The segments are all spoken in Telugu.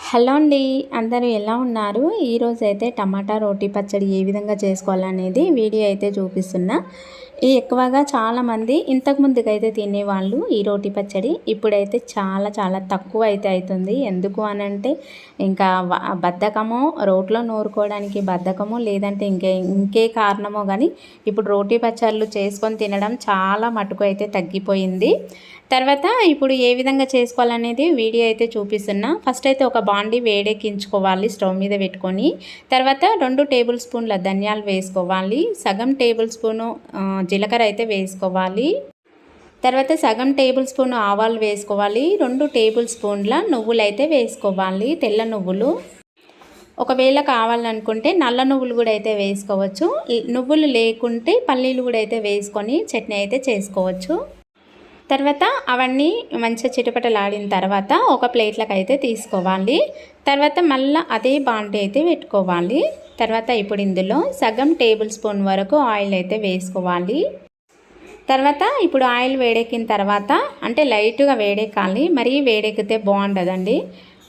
హలో అండి అందరూ ఎలా ఉన్నారు? ఈరోజు అయితే టమాటా రోటీ పచ్చడి ఏ విధంగా చేసుకోవాలనేది వీడియో అయితే చూపిస్తున్నా. ఈ ఎక్కువగా చాలామంది ఇంతకుముందుకైతే తినేవాళ్ళు ఈ రోటీ పచ్చడి ఇప్పుడైతే చాలా చాలా తక్కువ అయితే అవుతుంది ఎందుకు అని అంటే ఇంకా బద్ధకమో రోట్లో నూరుకోవడానికి బద్ధకమో లేదంటే ఇంకే ఇంకే కారణమో కానీ ఇప్పుడు రోటీ పచ్చళ్ళు చేసుకొని తినడం చాలా మటుకు అయితే తగ్గిపోయింది. తర్వాత ఇప్పుడు ఏ విధంగా చేసుకోవాలనేది వీడియో అయితే చూపిస్తున్నా. ఫస్ట్ అయితే ఒక బాండి వేడెక్కించుకోవాలి స్టవ్ మీద పెట్టుకొని. తర్వాత రెండు టేబుల్ స్పూన్ల ధనియాలు వేసుకోవాలి. సగం టేబుల్ స్పూను జీలకర్ర అయితే వేసుకోవాలి. తర్వాత సగం టేబుల్ స్పూన్ ఆవాలు వేసుకోవాలి. రెండు టేబుల్ స్పూన్ల నువ్వులు అయితే వేసుకోవాలి తెల్ల నువ్వులు. ఒకవేళ కావాలనుకుంటే నల్ల నువ్వులు కూడా అయితే వేసుకోవచ్చు. నువ్వులు లేకుంటే పల్లీలు కూడా అయితే వేసుకొని చట్నీ అయితే చేసుకోవచ్చు. తర్వాత అవన్నీ మంచిగా చిటపటలాడిన తర్వాత ఒక ప్లేట్లకు అయితే తీసుకోవాలి. తర్వాత మళ్ళీ అదే బాండి అయితే పెట్టుకోవాలి. తర్వాత ఇప్పుడు ఇందులో సగం టేబుల్ స్పూన్ వరకు ఆయిల్ అయితే వేసుకోవాలి. తర్వాత ఇప్పుడు ఆయిల్ వేడెక్కిన తర్వాత అంటే లైట్గా వేడెక్కాలి. మరీ వేడెక్కితే బాగుండదండి.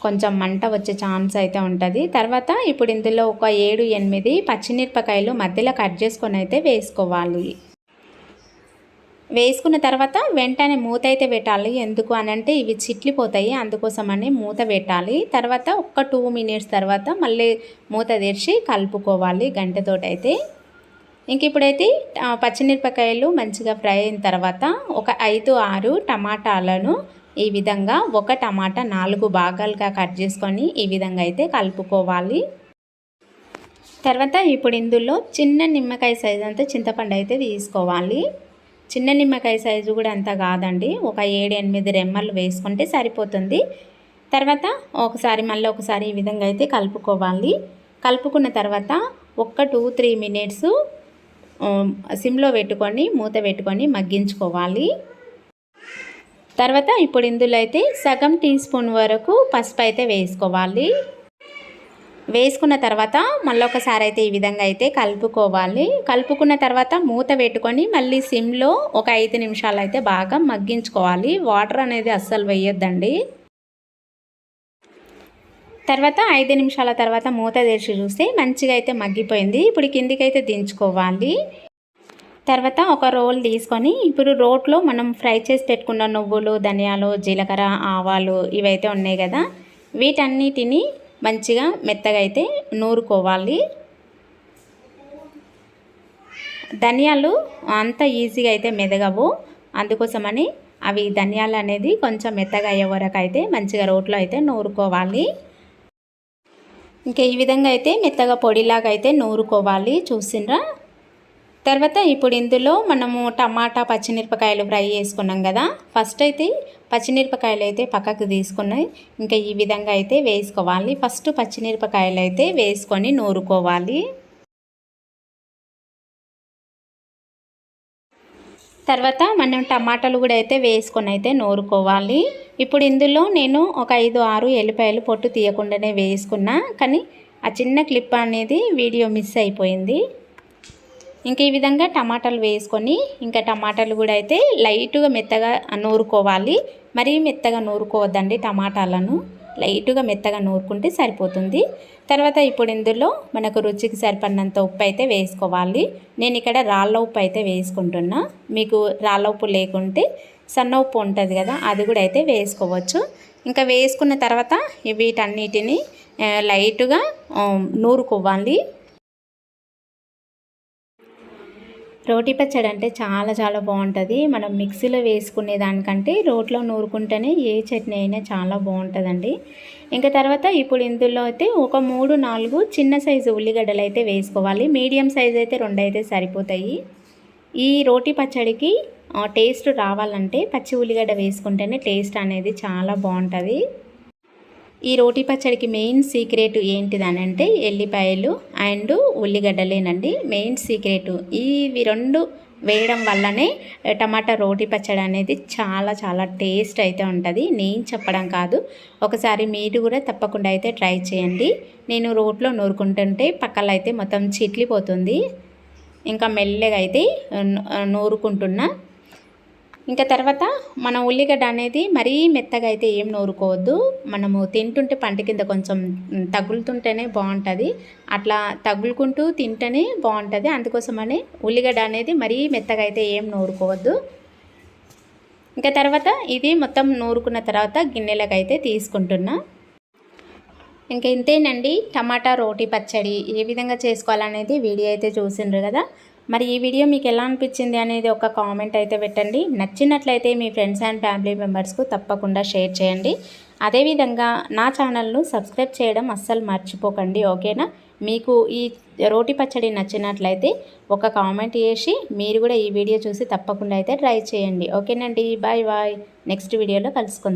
కొంచెం మంట వచ్చే ఛాన్స్ అయితే ఉంటుంది. తర్వాత ఇప్పుడు ఇందులో ఒక ఏడు ఎనిమిది పచ్చిమిరపకాయలు మధ్యలో కట్ చేసుకొని అయితే వేసుకోవాలి. వేసుకున్న తర్వాత వెంటనే మూత అయితే పెట్టాలి. ఎందుకు అని అంటే ఇవి చిట్లిపోతాయి. అందుకోసమని మూత పెట్టాలి. తర్వాత ఒక్క టూ మినిట్స్ తర్వాత మళ్ళీ మూత తెరిచి కలుపుకోవాలి గంటతోటి అయితే ఇంక ఇప్పుడైతే పచ్చిమిరపకాయలు మంచిగా ఫ్రై అయిన తర్వాత ఒక ఐదు ఆరు టమాటాలను ఈ విధంగా ఒక టమాటా నాలుగు భాగాలుగా కట్ చేసుకొని ఈ విధంగా అయితే కలుపుకోవాలి. తర్వాత ఇప్పుడు ఇందులో చిన్న నిమ్మకాయ సైజ్ అంతా చింతపండు అయితే తీసుకోవాలి. చిన్న నిమ్మకాయ సైజు కూడా అంత కాదండి. ఒక ఏడు ఎనిమిది రెమ్మలు వేసుకుంటే సరిపోతుంది. తర్వాత ఒకసారి మళ్ళీ ఒకసారి ఈ విధంగా అయితే కలుపుకోవాలి. కలుపుకున్న తర్వాత ఒక్క టూ త్రీ మినిట్స్ సిమ్లో పెట్టుకొని మూత పెట్టుకొని మగ్గించుకోవాలి. తర్వాత ఇప్పుడు ఇందులో అయితే సగం టీ స్పూన్ వరకు పసుపు అయితే వేసుకోవాలి. వేసుకున్న తర్వాత మళ్ళీ ఒకసారి అయితే ఈ విధంగా అయితే కలుపుకోవాలి. కలుపుకున్న తర్వాత మూత పెట్టుకొని మళ్ళీ సిమ్లో ఒక ఐదు నిమిషాలు అయితే బాగా మగ్గించుకోవాలి. వాటర్ అనేది అస్సలు వేయొద్దండి. తర్వాత ఐదు నిమిషాల తర్వాత మూత తెరిచి చూస్తే మంచిగా అయితే మగ్గిపోయింది. ఇప్పుడు కిందికైతే అయితే దించుకోవాలి. తర్వాత ఒక రోల్ తీసుకొని ఇప్పుడు రోట్లో మనం ఫ్రై చేసి పెట్టుకున్న నువ్వులు ధనియాలు జీలకర్ర ఆవాలు ఇవైతే ఉన్నాయి కదా. వీటన్నిటిని మంచిగా మెత్తగా అయితే నూరుకోవాలి. ధనియాలు అంత ఈజీగా అయితే మెదగవు. అందుకోసమని అవి ధనియాలు అనేది కొంచెం మెత్తగా అయ్యే వరకు అయితే మంచిగా రోట్లో అయితే నూరుకోవాలి. ఇంకా ఈ విధంగా అయితే మెత్తగా పొడిలాగా అయితే నూరుకోవాలి. చూసిండ్రా తర్వాత ఇప్పుడు ఇందులో మనము టమాటా పచ్చిమిరపకాయలు ఫ్రై చేసుకున్నాం కదా. ఫస్ట్ అయితే పచ్చిమిరపకాయలు అయితే పక్కకు తీసుకున్నాయి. ఇంకా ఈ విధంగా అయితే వేసుకోవాలి. ఫస్ట్ పచ్చిమిరపకాయలు అయితే వేసుకొని నూరుకోవాలి. తర్వాత మనం టమాటాలు కూడా అయితే వేసుకొని అయితే నూరుకోవాలి. ఇప్పుడు ఇందులో నేను ఒక ఐదు ఆరు ఎల్లిపాయలు పొట్టు తీయకుండానే వేసుకున్నా. కానీ ఆ చిన్న క్లిప్ అనేది వీడియో మిస్ అయిపోయింది. ఇంకా ఈ విధంగా టమాటాలు వేసుకొని ఇంకా టమాటాలు కూడా అయితే లైట్గా మెత్తగా నూరుకోవాలి. మరీ మెత్తగా నూరుకోవద్దండి టమాటాలను. లైట్గా మెత్తగా నూరుకుంటే సరిపోతుంది. తర్వాత ఇప్పుడు ఇందులో మనకు రుచికి సరిపడినంత ఉప్పు అయితే వేసుకోవాలి. నేను ఇక్కడ రాళ్ళ ఉప్పు అయితే వేసుకుంటున్నా. మీకు రాళ్ళ ఉప్పు లేకుంటే సన్న ఉప్పు ఉంటుంది కదా అది కూడా అయితే వేసుకోవచ్చు. ఇంకా వేసుకున్న తర్వాత వీటన్నిటిని లైట్గా నూరుకోవాలి. రోటి పచ్చడి అంటే చాలా చాలా బాగుంటుంది. మనం మిక్సీలో వేసుకునే దానికంటే రోట్లో నూరుకుంటేనే ఏ చట్నీ అయినా చాలా బాగుంటుందండి. ఇంకా తర్వాత ఇప్పుడు ఇందులో అయితే ఒక మూడు నాలుగు చిన్న సైజు ఉల్లిగడ్డలు అయితే వేసుకోవాలి. మీడియం సైజు అయితే రెండు అయితే సరిపోతాయి. ఈ రోటి పచ్చడికి టేస్ట్ రావాలంటే పచ్చి ఉల్లిగడ్డ వేసుకుంటేనే టేస్ట్ అనేది చాలా బాగుంటుంది. ఈ రోటి పచ్చడికి మెయిన్ సీక్రెట్ ఏంటిదనంటే ఎల్లిపాయలు అండ్ ఉల్లిగడ్డలేనండి. Main secret. ఇవి రెండు వేయడం వల్లనే టమాటా రోటి పచ్చడి అనేది చాలా చాలా టేస్ట్ అయితే ఉంటుంది. నేను చెప్పడం కాదు. ఒకసారి మీరు కూడా తప్పకుండా అయితే ట్రై చేయండి. నేను రోట్లో నూరుకుంటుంటే పక్కల అయితే మొత్తం చిట్లిపోతుంది. ఇంకా మెల్లగా అయితే నూరుకుంటున్నా. ఇంకా తర్వాత మన ఉల్లిగడ్డ అనేది మరీ మెత్తగా అయితే ఏం నూరుకోవద్దు. మనము తింటుంటే పంట కింద కొంచెం తగులుతుంటేనే బాగుంటుంది. అట్లా తగులుకుంటూ తింటేనే బాగుంటుంది. అందుకోసమని ఉల్లిగడ్డ అనేది మరీ మెత్తగా అయితే ఏం నూరుకోవద్దు. ఇంకా తర్వాత ఇది మొత్తం నూరుకున్న తర్వాత గిన్నెలకు అయితే తీసుకుంటున్నా. ఇంకా ఇంతేనండి టమాటా రోటీ పచ్చడి ఏ విధంగా చేసుకోవాలనేది వీడియో అయితే చూసిండ్రు కదా. మరి ఈ వీడియో మీకు ఎలా అనిపించింది అనేది ఒక కామెంట్ అయితే పెట్టండి. నచ్చినట్లయితే మీ ఫ్రెండ్స్ అండ్ ఫ్యామిలీ మెంబర్స్కు తప్పకుండా షేర్ చేయండి. అదేవిధంగా నా ఛానల్ను సబ్స్క్రైబ్ చేయడం అస్సలు మర్చిపోకండి ఓకేనా? మీకు ఈ రోటి పచ్చడి నచ్చినట్లయితే ఒక కామెంట్ చేసి మీరు కూడా ఈ వీడియో చూసి తప్పకుండా అయితే ట్రై చేయండి ఓకేనండి? Bye bye. నెక్స్ట్ వీడియోలో కలుసుకుందాం.